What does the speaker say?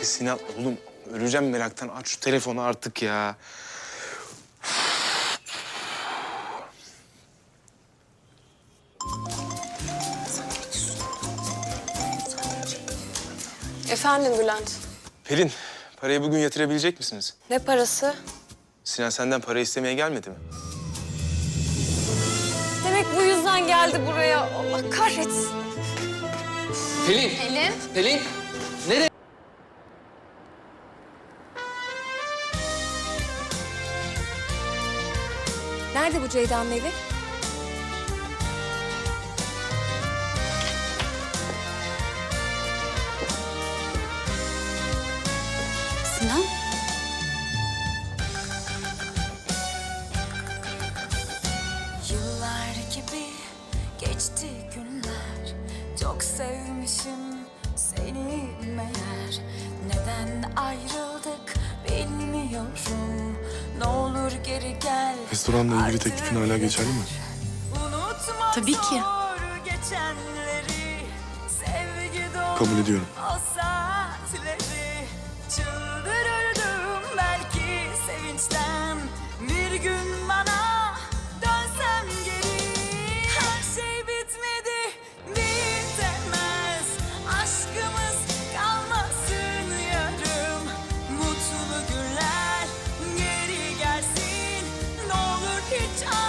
E Sinan oğlum öleceğim meraktan. Aç şu telefonu artık ya. Efendim Bülent. Pelin, parayı bugün yatırabilecek misiniz? Ne parası? Sinan senden para istemeye gelmedi mi? Demek bu yüzden geldi buraya. Allah kahretsin. Pelin. Pelin. Pelin. Nerede bu Ceyda'nın evi? Sinan? Yıllar gibi geçti günler Çok sevmişim seni meğer Neden ayrıldık bilmiyorum Olur geri gel Restoranla ilgili teklifin hala geçerli mi? Tabii ki. Kabul ediyorum. time.